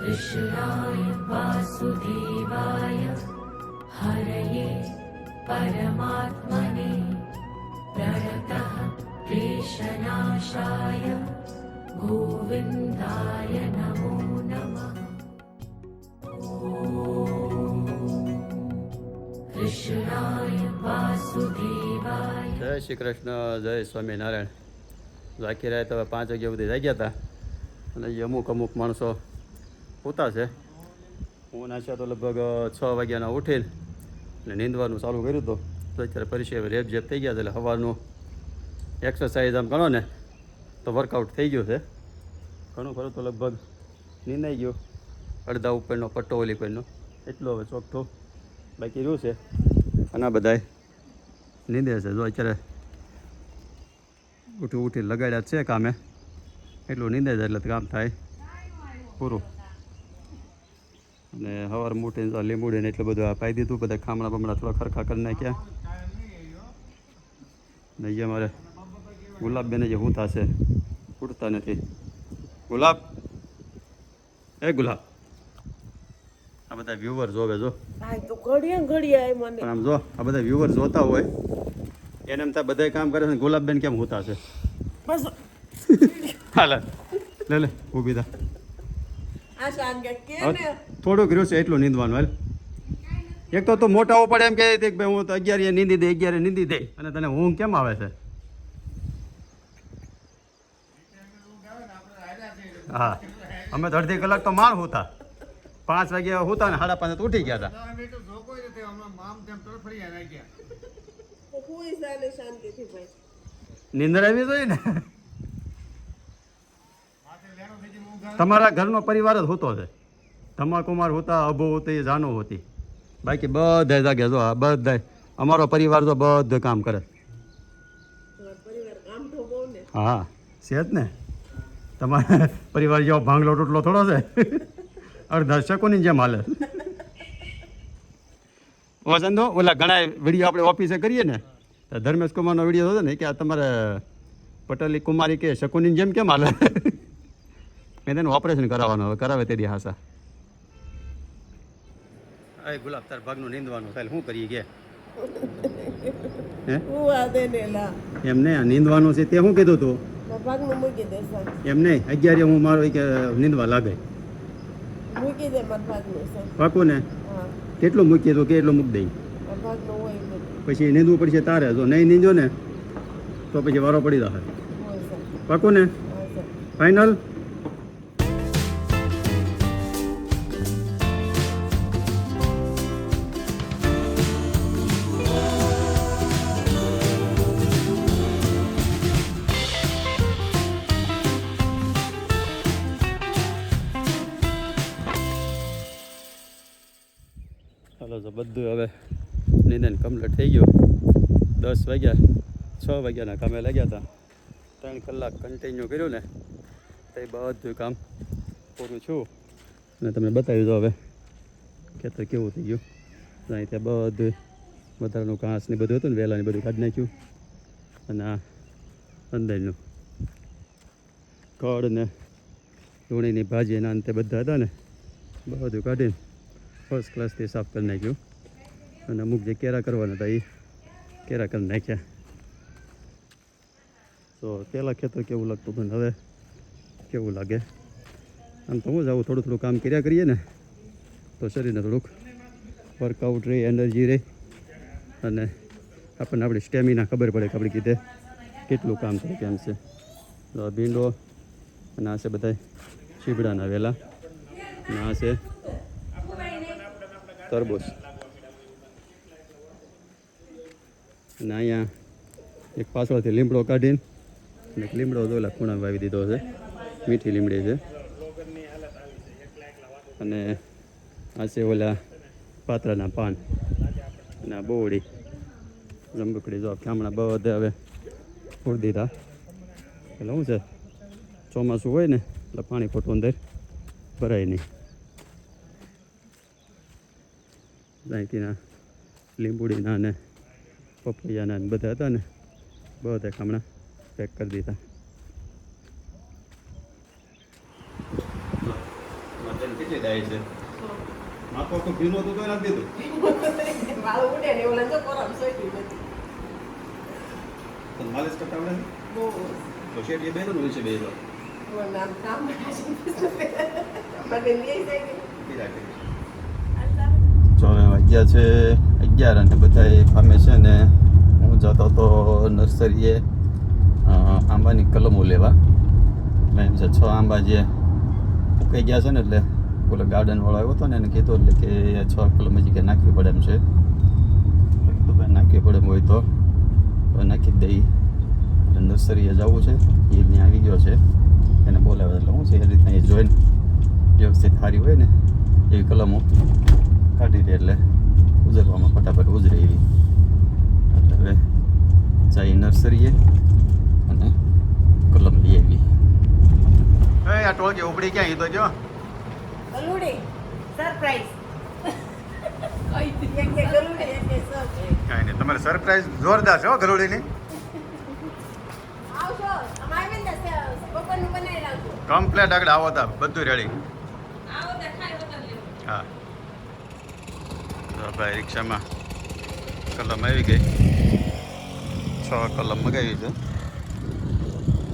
कृष्णाय वासुदेवाय हरये परमात्मने प्रणतः क्लेशनाशाय गोविन्दाय नमो नमः कृष्णाय वासुदेवाय જય શ્રી કૃષ્ણ જય સ્વામિનારાયણ તો આખી રાત હવે પાંચ વાગ્યા સુધી જાગ્યા હતા અને એ અમુક અમુક માણસો સૂતા છે હું નાખ્યા તો લગભગ છ વાગ્યાના ઉઠીને અને નીંદવાનું ચાલુ કર્યું હતું. તો અત્યારે પરિચય રેપ જેપ થઈ ગયા છે એટલે સવારનું એક્સરસાઇઝ આમ ગણો ને, તો વર્કઆઉટ થઈ ગયું છે. ઘણું ખરું તો લગભગ નીંદાઈ ગયું. અડધા ઉપરનો, પટ્ટો ઓલી પરનો એટલો હવે ચોખ્ઠો બાકી રહ્યું છે. અને આ બધાય નીંદે છે. જો અત્યારે ઉઠી ઉઠી લગાડ્યા છે કામે, એટલું નીંદે છે એટલે કામ થાય પૂરું. અને હવાર મૂટીને તો લીંબુડીને એટલું બધું આ પાઈ દીધું બધા ખામણા બમણા થોડા ખરખા કરી નાખ્યા. ને અહીંયા મારે ગુલાબબેને જે હું થશે ઉડતા નથી. ગુલાબ? એ ગુલાબ. આ બધા વ્યુવર જોવે જો. હા પણ આમ જો આ બધા વ્યુવર જોતા હોય એને એમ બધા કામ કરે છે ગુલાબબેન કેમ હોતા છે બસ. હાલે. લે લે ઊભી થા. આ શાન કે કે હવે ને થોડુંક રહ્યું છે એટલું નીંદવાનું, હાલ. એક તો તું મોટા પડે એમ કહે છે કે ભાઈ હું તો અગિયાર નીંદી દે, અગિયાર નીંદી દે. અને તને ઊંઘ કેમ આવે છે? હા. અમે તો અડધી કલાક તો માણ હોતા. પાંચ વાગ્યા હોતા ને સાડા પાંચ ઉઠી ગયા હતા. નિંદર આવી જોઈએ ને? તમારા ઘરનો પરિવાર જ હોતો છે. ધમાકુમાર હોતા, અભો હોતી જાનો હોતી. બાકી બધા જાગે જો આ બધા અમારો પરિવાર તો બધું કામ કરે. હા, છે જ ને. તમારા પરિવાર જેવો ભાંગલો તૂટલો થોડો છે. અડધા શકોની જેમ હાલે. વસંતો ઓલા ઘણા વીડિયો આપણે ઓફિસે કરીએ ને, તો ધર્મેશ કુમારનો વીડિયો હતો ને, કે આ તમારે પટેલી કુમારી કે શકુની જેમ કેમ હાલે? મેં તેનું ઓપરેશન કરાવવાનું, હવે કરાવે તેની દી હાસા ગુલાબ તાર ભાગનું નીંદવાનું ચાલ શું કરીએ કે? હે? હું આ દે ને લા એમ ને આ નીંદવાનું છે તે શું કીધું તું? નહીં અગિયારે હું મારો કે નીંદવા લાગે. પાકું ને? કેટલું મૂકીએ તો કેટલું મૂકી દઈ? પછી નીંદવું પડશે તારે જો નહીં નીંદો ને તો પછી વારો પડી જશે. પાકું ને? હા તો બધું હવે નિંદન કમ્પ્લીટ થઈ ગયું. દસ વાગ્યા, છ વાગ્યાના કામે લાગ્યા હતા. ત્રણ કલાક કન્ટિન્યુ કર્યું ને, તો બધું કામ પૂરું છું અને તમને બતાવી દો હવે, ખેતર કેવું થઈ ગયું. અહીં ત્યાં બધું વધારાનું ઘાસ ને બધું હતું ને વહેલાને બધું કાઢી નાખ્યું. અને આ અંદરનું કળ ને ધૂણીની ભાજી એના અંતે બધા હતા ને, બધું કાઢીને ફર્સ્ટ ક્લાસથી સાફ કરી નાખ્યું. અને અમુક જે કેરા કરવાના હતા એ કેરા કરી નાખ્યા. તો પહેલાં ખેતર કેવું લાગતું હતું હવે કેવું લાગે? આમ તો હું જ આવું થોડું થોડું કામ કર્યા કરીએ ને, તો શરીરને થોડુંક વર્કઆઉટ રહે એનર્જી રહે. અને આપણને આપણી સ્ટેમિના ખબર પડે કે આપણે કીધે કેટલું કામ થાય કેમ છે. ભીંડો અને આ છે બધા શીબડાના વેલા. અને આ છે તરબૂચ અને અહીંયા એક પાછળથી લીમડો કાઢીને અને એક લીમડો તો ઓલા ખૂણા વાવી દીધો છે. મીઠી લીમડી છે. અને આ છે ઓલા પાત્રાના પાન અને આ બોવડી. જંબકડી જો ખામણા બધે હવે ફોડી દીધા. એટલે શું છે? ચોમાસું હોય ને એટલે પાણી ખોટું અંદર ભરાય નહીં. અહીંથીના લીંબુડીના ને પપૈયાના ને બધા હતા ને બધા હમણાં પેક કરી દીધા. કેટલી ડાય છે? આખું ભીનું તો નથી દીધું. વાળું ઉડે ને ઓલા જો કોરામ સોઈતી નથી. તને માલિશ કરતા આવડે છે? બહુ. તો એ બેનો હોય છે બે તો નામ નામ મને લઈ જાય વાગ્યા છે, અગિયાર અને બધા ફામે છે ને હું જતો હતો નર્સરીએ આંબાની કલમો લેવા. એમ છે, છ આંબા જે ઉકાઈ ગયા છે ને એટલે ઓલો ગાર્ડનવાળો આવ્યો હતો ને એને કીધું એટલે કે છ કલમ હજી કે નાખવી પડે એમ છે. કીધું, ભાઈ, નાખવી પડે એમ હોય તો. નાખી દઈ. નર્સરીએ જવું છે એ ત્યાં આવી ગયો છે. એને બોલાવે એટલે હું છે, એ રીતના એ જોઈને વ્યવસ્થિત સારી હોય ને એવી કલમો કાઢી દે એટલે. ઉજરવામાં ફટાફટ ઉજરે એવી એટલે હવે જાય નર્સરીએ અને કલમ લઈ આવી એ આ ટોળકી ઉપડી ક્યાં? તો જો. ગલુડી. સરપ્રાઈઝ કાંઈ? નહીં તમારે સરપ્રાઈઝ જોરદાર છે હો ગરોડીની આવશો અમારે બેન ને બપોરનું બનાવી રાખજો. કમ્પ્લેટ આગળ આવો તા બધું રેડી હા તો ભાઈ, રિક્ષામાં કલમ આવી ગઈ. છ કલમ મગાવી છે.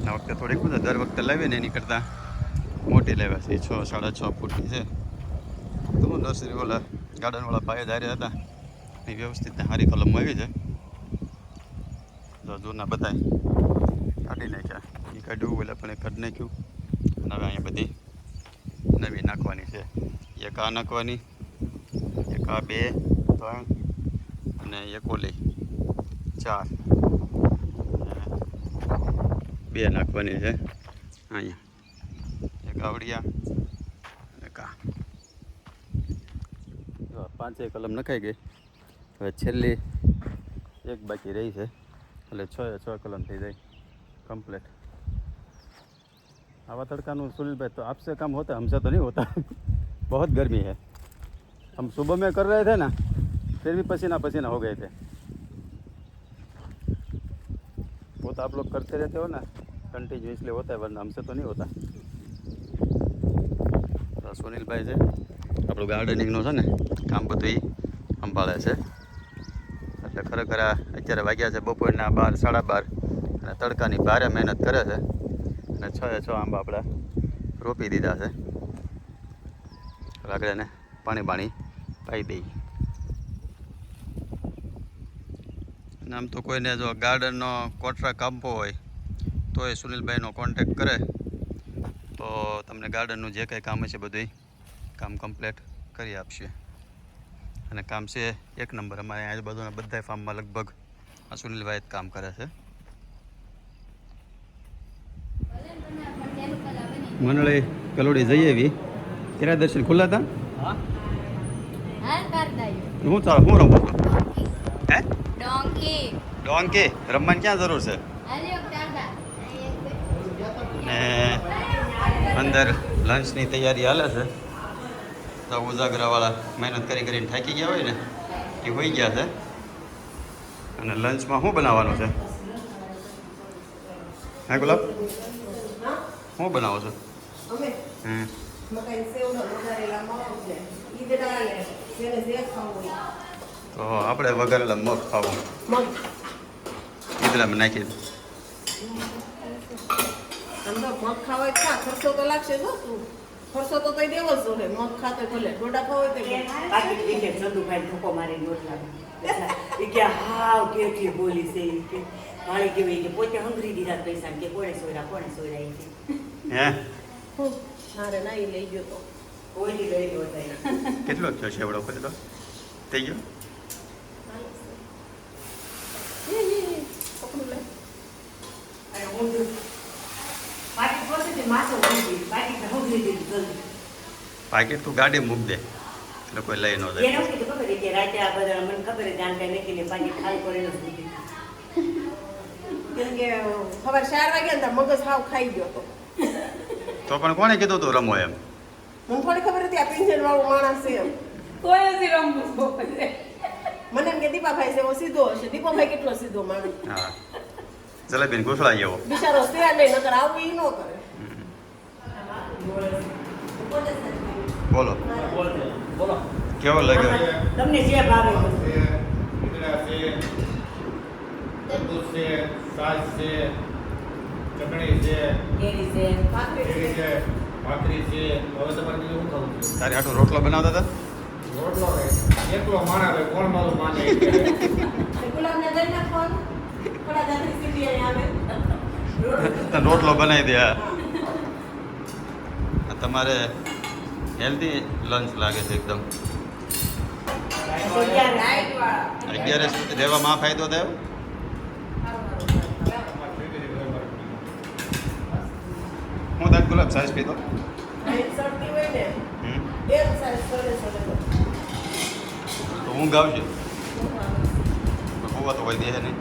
આ વખતે થોડીક બધા દર વખતે લાવીએ ને એની કરતાં મોટી લેવા છે. છ, સાડા છ ફૂટની છે. તો હું નર્સરી ઓલા ગાર્ડનવાળા ભાઈ ધાર્યા હતા. એ વ્યવસ્થિત સારી કલમ આવી છે. જૂના બધા કાઢી નાખ્યા. એ કાઢ્યું એટલે પણ એ કાઢી નાખ્યું. અને હવે અહીંયા બધી નવી નાખવાની છે. એક આ નાખવાની, એક આ બે. ત્રણ અને એકોલી ચાર. બે નાખવાની છે. અહીંયા. એક અને કા પાંચે કલમ નખાઈ ગઈ. હવે છેલ્લી એક બાકી રહી છે. એટલે છ એ છ કલમ થઈ જાય. કમ્પ્લીટ આવા તડકાનું સુનિલભાઈ તો આપશે કામ હોતા હમશે તો નહીં હોતા. બહુ गर्मी है हम सुबह में कर रहे थे ना फिर भी पसीना पसीना हो गए थे वो तो आप लोग करते रहते हो ना कंटिन्यू इसलिए होता है वरना हमसे तो नहीं होता તો સુનિલભાઈ છે આપણું ગાર્ડનિંગનું છે ને કામ બધું ઈ સંભાળે છે એટલે ખરેખર આ અત્યારે વાગ્યા છે બપોરના બાર સાડા બાર અને તડકાની ભારે મહેનત કરે છે અને છ એ છ આંબા આપણે રોપી દીધા છે હવે આગળ એને પાણી પાણી પાઈ દઈ અને આમ તો કોઈને જો ગાર્ડનનો કોન્ટ્રાક્ટ આપવો હોય તો એ સુનિલભાઈનો કોન્ટેક કરે. તો તમને ગાર્ડનનું જે કંઈ કામ છે બધું કામ કમ્પ્લીટ કરી આપશે. અને કામ છે એક નંબર અમારે આજુબાજુના બધા ફાર્મમાં લગભગ આ સુનિલભાઈ જ કામ કરે છે. મંડળી કલોડી જઈ આવી. ત્યારે દર્શન ખુલ્લા હતા? હું. ચાલો હું રમું હે? ડોંકી ડોંકી રમવાની ક્યાં જરૂર છે? ને અંદર લંચની તૈયારી હાલે છે. તો ઉજાગરાવાળા મહેનત કરી કરીને થાકી ગયા હોય ને એ હોઈ ગયા છે. અને લંચમાં શું બનાવવાનું છે? હા ગુલાબ? શું બનાવો છો? હમ. તો આપણે વઘારેલા મગ ખાવું. મગ. ઈદડામાં નાખી આમ મગ ખાવા હોય તો તો લાગશે જો તું ખર્ચો તો તઈ દેવો જ મગ ખાતો ભલે. ડોડા ખાવા હોય તો કે. બાકી ઈ કે ચંદુભાઈ ધોકો મારી રોટલા એ કે બોલી છે મારે કેવી કે પોતે હંગરી દીધા પૈસા કે કોણે સોયરા કોણે સોયરા ઈ હે? હું મારે ના લઈ ગયો તો. કોઈની લઈ ગયો કેટલો થયો છે એવડો પછી થઈ ગયો. પકડું લે. અને હું તો બાકી પોતે તે માથો બાકી તો હંગરી દીધી જલ્દી પાકીટ તું ગાડી મૂક દે. એટલે કોઈ લઈ ન એને જાય શું કીધું? ખબર કે રાતે આ બધા મને ખબર છે જાણતા નથી ને પાકી ખાલી કરીને મૂકી. કેમ કે ખબર ચાર વાગ્યા ને મગજ હાવ ખાઈ ગયો તો તો પણ કોણે કીધું તું રમો એમ? મને થોડી ખબર હતી આ પિંજર વાળું માણસ છે એમ. કોઈ નથી રમવું મને એમ કે દીપાભાઈ છે એવો સીધો હશે દીપાભાઈ કેટલો સીધો માણસ હા જલેબીને ઘૂસડા જેવો બિચારો છે નહીં નકર આવું ઈ ન કરે બોલો બોલો કેવો લાગ્યો તમને જે ભાવે છે છે છે ચટણી છે કેરી છે કેરી છે ભાખરી છે હવે તમારે બીજું શું ખાવું છે તારે આટલો રોટલો બનાવતા હતા રોટલો ને એકલો માણા ભાઈ કોણ મારું માને ગુલાબને દઈ થોડા દાદરી સીધી આવે રોટલો બનાવી દે આ તમારે હેલ્ધી લંચ લાગે છે એકદમ. અગિયાર રહેવામાં ફાયદો થયો? હું તાર ગુલાબ સાઈઝ હમ. એક સાઈઝ ઊંઘ આવશે? હોવા તો કોઈ દે નહીં.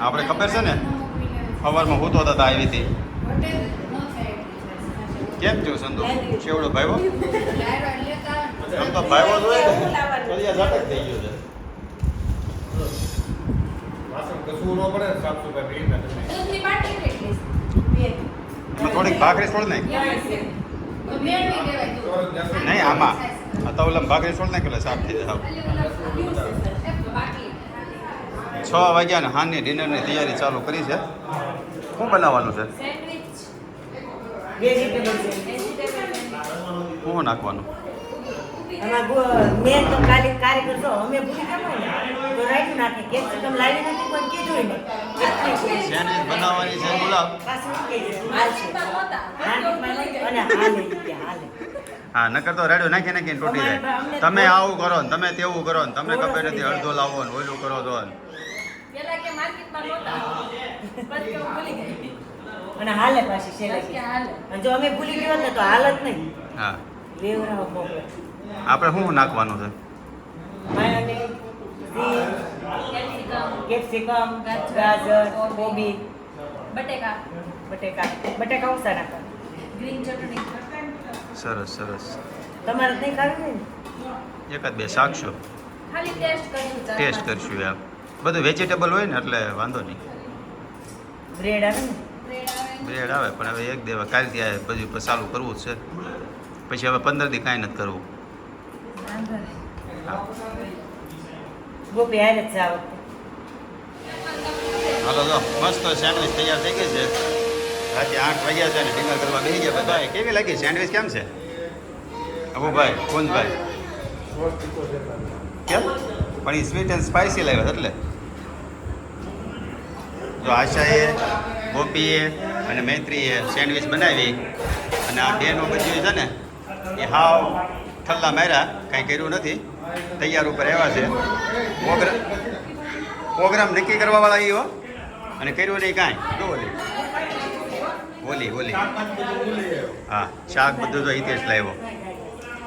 આપણે ખબર છે ને? સવારમાં હોતો હતા આવી હતી કેમ થયું સંતો છેવડો ભાઈવો? આમ તો ભાઈવો જ હોય ને થઈ ગયો છે. ને થોડીક ભાખરી છોડ નાખ. નહીં આમાં. તો ઓલા ભાખરી છોડ નાખ એટલે સાફ થઈ જાય છ વાગ્યા ને હાની ડિનરની તૈયારી ચાલુ કરી છે. શું બનાવવાનું છે? શું નાખવાનું? બનાવવાની છે ગુલાબ. હા નકર તો રેડિયો નાખી નાખીને તૂટી જાય. તમે આવું કરો ને તમે તેવું કરો ને તમને ખબર નથી અડધો લાવો ને ઓલું કરો તો. ને. અને હાલે પાછી છેલ્લે અને જો અમે ભૂલી ગયો ને તો હાલત નહીં. હા. લેવરાવ મોકલે આપણે શું નાખવાનું છે? કેપ્સિકમ. ગાજર કોબી. બટેકા. બટેકા. બટેકા ઓછા નાખવાના. ગ્રીન ચટણી. સરસ સરસ. તમારે નહીં ખાવી ને એકાદ બે શાકશો ખાલી ટેસ્ટ કરશું ટેસ્ટ કરશું એમ. બધું વેજીટેબલ હોય ને એટલે વાંધો નહીં. બ્રેડ આવે ને? બ્રેડ આવે પણ હવે એક દેવા કાલથી આ બધું પછી ચાલુ કરવું છે. પછી હવે પંદર દી કાંઈ નથી કરવું. હાલો તો મસ્ત સેન્ડવિચ તૈયાર થઈ ગઈ છે. રાતે આઠ વાગ્યા છે ને ડિનર કરવા બેસી ગયા. બધા કેવી લાગી? સેન્ડવિચ કેમ છે? અબુભાઈ, કુંજભાઈ. કેમ? પણ એ સ્વીટ એન્ડ સ્પાઇસી લાવ્યા એટલે. જો આશાએ, ગોપીએ અને મૈત્રીએ સેન્ડવિચ બનાવી અને આ બેનો બધી છે ને, એ હાવ ઠલ્લા માર્યા. કાંઈ કર્યું નથી. તૈયાર ઉપર આવ્યા છે. પ્રોગ્રામ પ્રોગ્રામ નક્કી કરવાવાળા એ અને કર્યું નહીં કાંઈ. જો ઓલી ઓલી ઓલી હા શાક બધું તો હિતેશ લાવ્યો.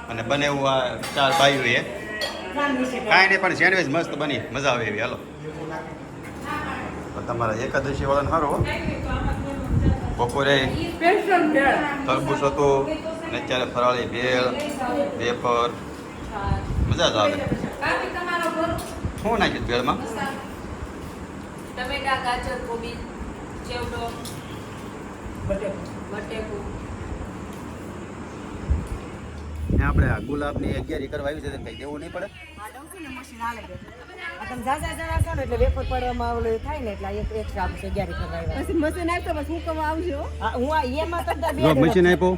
અને બને એવું આ ચાર ભાઈઓ એ કાંઈ નહીં પણ સેન્ડવિચ મસ્ત બની. મજા આવે એવી હાલો. તો તમારા એકાદશી વાળાને સારો બપોરે તરબૂચ હતું અને અત્યારે ફરાળી ભેળ વેફર. મજા જ આવે. શું નાખ્યું ભેળમાં? ટમેટા ગાજર કોબી ચેવડો. આપણે આ ગુલાબની અગિયારી કરવા આવી છે તો કંઈ દેવું નહીં પડે. આ ડઉં છું ને મશીન હાલે છે. આ તમે ઝાઝા જણા છો ને એટલે વેફર પડવામાં ઓલું થાય ને એટલે એક એક સાપ છે કરવા પછી મશીન આવતો પછી હું આવજો હું એમાં તો મશીન આપ્યો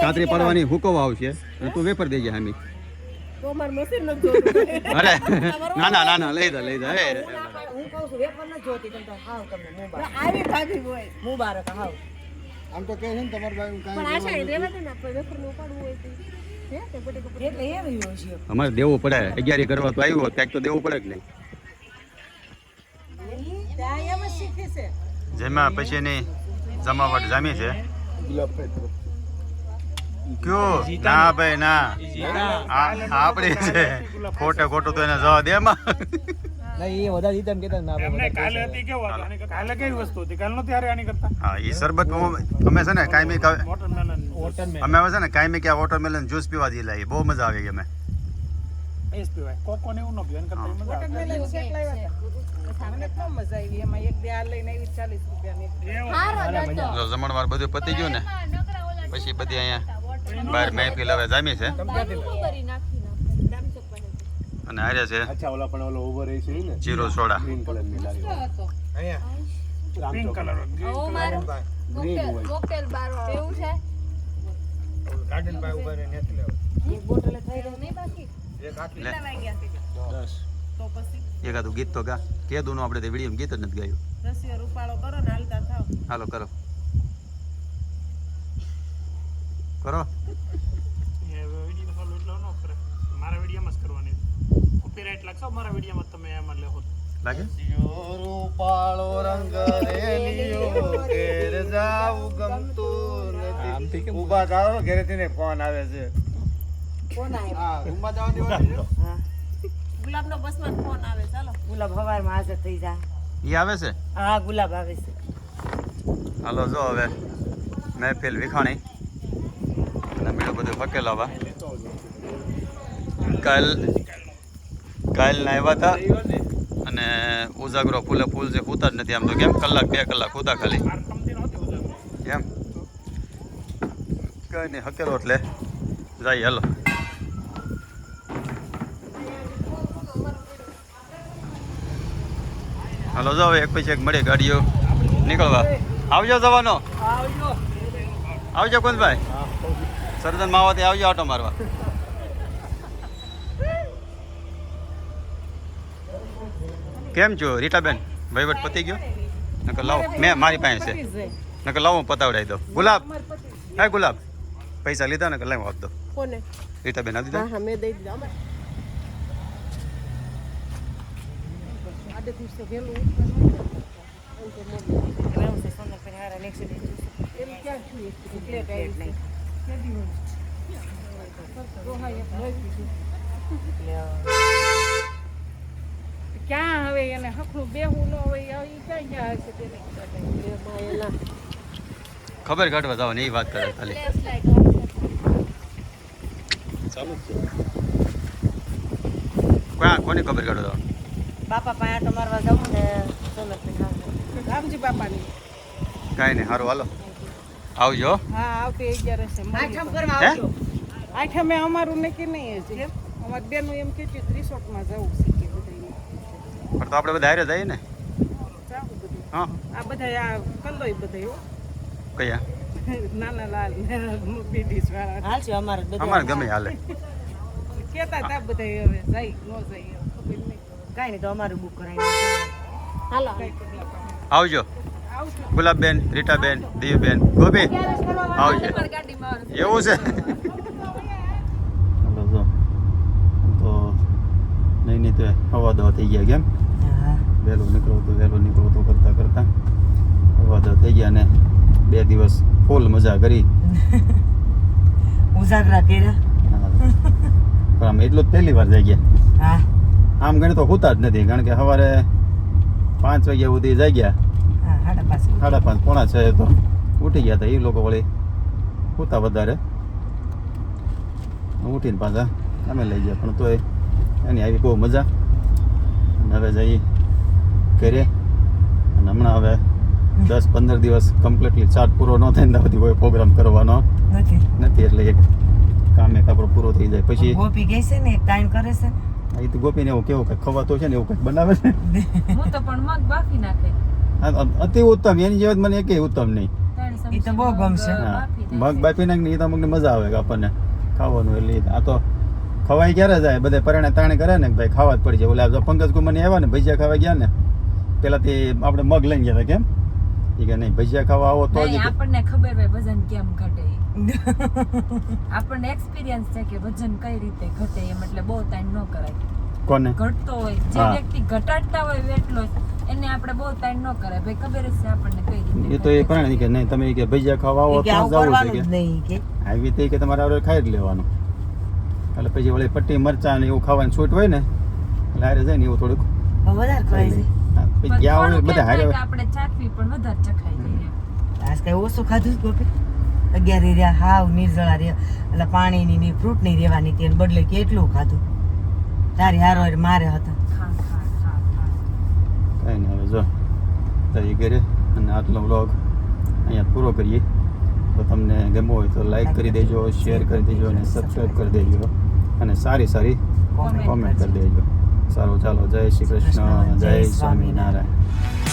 કાતરી દિવસે પાડવાની આવશે અને તું વેપર દેજે હામી. તો મારે મશીન નથી જોતું. અરે ના ના ના ના લઈ દે લઈ દે હું. ના પાડું. હું કહું છું વેફર નથી જોતી તમે હાવ તમને મુબારક આવી ભાગી હોય. મુબારક હાવ. પણ આશા એ રહેવા દે ને આપણે વેફરનું ઉપાડવું હોય તો. હે તે બટેકા પર- એટલે એવી હોય છે. અમારે દેવું પડે અગિયારી કરવા તો આવ્યો ક્યાંક તો દેવું પડે કે નહીં? છે જેમાં પછી એની જમાવટ જામી છે. કયો? ના ભાઈ ના. આપણે છે. ખોટે ખોટું તો એને જવા દે એમાં. એમને કાલે હતી કેવું હતું? આની કાલે કેવી વસ્તુ હતી? કાલ નહોતી હારે આની કરતા? હા એ અમે છે ને કાયમી વોટરમેલન અમે હવે છે ને કાયમી ક્યાં વોટરમેલન જ્યુસ પીવા જઈ લાવી બહુ મજા આવી અમે. એસ પીવાય. કોકો ને એવું ન પીવાય કરતા મજા આવે. વોટરમેલન શેક લાવ્યા હતા તો મજા આવી. એમાં એક બે આ લઈને આવી હતો. જમણવાર બધું પતી ગયું ને પછી બધી અહીંયા બહાર મહેફિલ હવે જામી છે. અને હારે છે અચ્છા ઓલા પણ ઓલો ઓવર એ છે ને? Zero soda. ગ્રીન કલરની લારી ગ્રીન કલર. ગ્રીન હોય. કોકટેલ બાર એવું છે? ગાર્ડન બાય ઊભા રહીને નથી લેવું. નહીં બાકી? એક આટલી. લે. દસ. તો પછી? એકાદું ગીત તો ગા. કે નું આપણે તે વીડિયો ગીત જ નથી ગાયું. રસીયો રૂપાળો કરો ને હાલતા થાવ. હાલો કરો. કરો. એ વીડિયો ફોલો એટલો ન કરે. મારા વિડીયોમાં જ કરવાની. કોપીરાઇટ લાગશે. મારા વિડીયોમાં તમે એમ એટલે તો. લાગે? રૂપાળો રંગ રેલિયો ઘેર જાવું ગમતું નથી. ઊભા થાઓ ઘરેથી ને ફોન આવે છે. ફોન આવે. હા રૂમમાં જવા? હા. ગુલાબનો બસમાં ફોન આવે ચાલો ગુલાબ હવારમાં હાજર થઈ જાય ઈ આવે છે? હા ગુલાબ આવે છે. હાલો જો હવે મહેફિલ વિખાણી. અને મેળો બધું ફકેલાવા કાલ કાલ ના આવ્યા હતા. અને ઉજાગરો ફૂલે ફૂલ છે હોતા જ નથી આમ તો કેમ? કલાક બે કલાક ખૂતા ખાલી. એમ કઈ નહીં હકેલો એટલે. જાય હાલો. હાલો જાઓ એક પછી એક મળે ગાડીઓ. નીકળવા. આવજો જવાનો. આવજો. કુંજભાઈ. સરદન માવાથી આવજો આટો મારવા. કેમ છો? રીટાબેન વહીવટ પતી ગયો? નકર લાવો મેં મારી પાસે છે. નકર લાવો હું પતાવડાવી દઉં. ગુલાબ હા ગુલાબ? પૈસા લીધા ને લાવો આપ દો કોને? રીટાબેન આપી દીધા હા મેં દઈ દીધા. અમારે ક્યાં હવે એને હકનું બેહું ન હોય એ ક્યાં ક્યાં હશે તેને? ખબર કાઢવા જાવ ને એ વાત કરે ખાલી. કોની ખબર કાઢવા જાવ બાપા પાસે આટો મારવા જાઉં ને હારા. રામજી બાપાની. કાંઈ નહીં સારું હાલો. આવજો. હા આવતી અગિયાર હશે આઠમ કરવા? આવજો. આઠમે અમારું નક્કી નહીં હશે અમારી બેનું એમ કે રિસોર્ટમાં જવું છે. પણ તો આપણે બધા હારે જઈએ ને? હા. આ બધા આ કલ્લોય બધા હો. કયા? નાના લાલ બીડીસ વાળા. હાલ છે અમારે બધે. અમારે ગમે હાલે. કેતા તા બધા હવે જઈ નો જઈ કાંઈ નહીં તો અમારું બુક કરાવી હાલો. આવજો. ગુલાબબેન રીટાબેન દીવબેન ગોપી આવજો. એવું છે? હાલો જો તો નહીં નહીં તો હવા દવા થઈ ગયા કેમ? વહેલું નીકળવું તો વહેલું નીકળવું તો કરતાં કરતાં હવા થઈ ગયા ને બે દિવસ ફૂલ મજા કરી. ઉજાગરા કર્યા. પણ આમ એટલું જ પહેલી વાર જઈ ગયા. આમ ગણે તો હોતા જ નથી કારણ કે સવારે પાંચ વાગ્યા સુધી જઈ ગયા. સાડા પાંચ પોણા છ તો ઉઠી ગયા હતા એ લોકો વળી હોતા વધારે. ઉઠીને પાછા અમે લઈ ગયા પણ તોય એની આવી બહુ મજા. અને હવે જઈ ઘરે અને હમણાં હવે દસ પંદર દિવસ કમ્પ્લીટલી ચાર્જ પૂરો ન થાય ને બધી કોઈ પ્રોગ્રામ કરવાનો. નથી. નથી એટલે એક કામ એક આપણો પૂરો થઈ જાય. પછી ગોપી ગઈ છે ને એક ટાઈમ કરે છે. એ તો ગોપીને એવું કેવું કંઈક ખવાતો છે ને એવું કંઈક બનાવે છે. હું તો પણ મગ બાફી નાખે. અતિ ઉત્તમ એની જેવા મને એકે ઉત્તમ નહીં. એ તો બહુ ગમશે. મગ બાફી મગ નાખ ને એ તો અમને મજા આવે કે આપણને ખાવાનું એટલે આ તો ખવાય ક્યારે જાય? બધે પરણે તાણે કરે ને ભાઈ ખાવા જ પડી જાય. ઓલા પંકજ પંકજ કુમારની આવ્યા ને ભજીયા ખાવા ગયા ને પેલાથી આપણે મગ લઈને ગયા કેમ? એ કે નહીં ભજીયા ખાવા આવો તો જ આપણને ખબર હોય વજન કેમ ઘટે. આપણને એક્સપિરિયન્સ છે કે વજન કઈ રીતે ઘટે એમ એટલે બહુ તાણ ન કરાય. કોને? ઘટતો હોય જે વ્યક્તિ ઘટાડતા હોય વેટ લોસ એને આપણે બહુ તાણ ન કરાય. ભાઈ ખબર છે આપણને કઈ રીતે એ તો એ પરણે કે નહીં તમે કે ભજીયા ખાવા આવો તો આવું જવું છે કે. નહીં કે. આવી રીતે કે તમારે આવડે ખાઈ જ લેવાનું. એટલે પછી વળી પટ્ટી મરચાં ને એવું ખાવાની છૂટ હોય ને એટલે હારે જાય ને એવું થોડુંક વધારે ખવાય છે હા, પછી પણ ગયા હોય થોડુંક બધા હારે આપણે ચાખવી પણ વધારે ચખાઈ જાય આજ કઈ ઓછું ખાધું ગોપી? અગિયાર રહ્યા હાવ નિર્જળા રહ્યા. એટલે પાણીની ની ફ્રૂટની રહેવાની તેને બદલે કેટલું ખાધું? તારી હારો મારે હતા. કઈ નહીં હવે જો તો એ અને આટલો વ્લોગ અહીંયા પૂરો કરીએ. તો તમને ગમ્યો હોય તો લાઈક કરી દેજો શેર કરી દેજો અને સબસ્ક્રાઈબ કરી દેજો. અને સારી સારી કોમેન્ટ કરી દેજો. સારું ચાલો જય શ્રી કૃષ્ણ જય સ્વામિનારાયણ.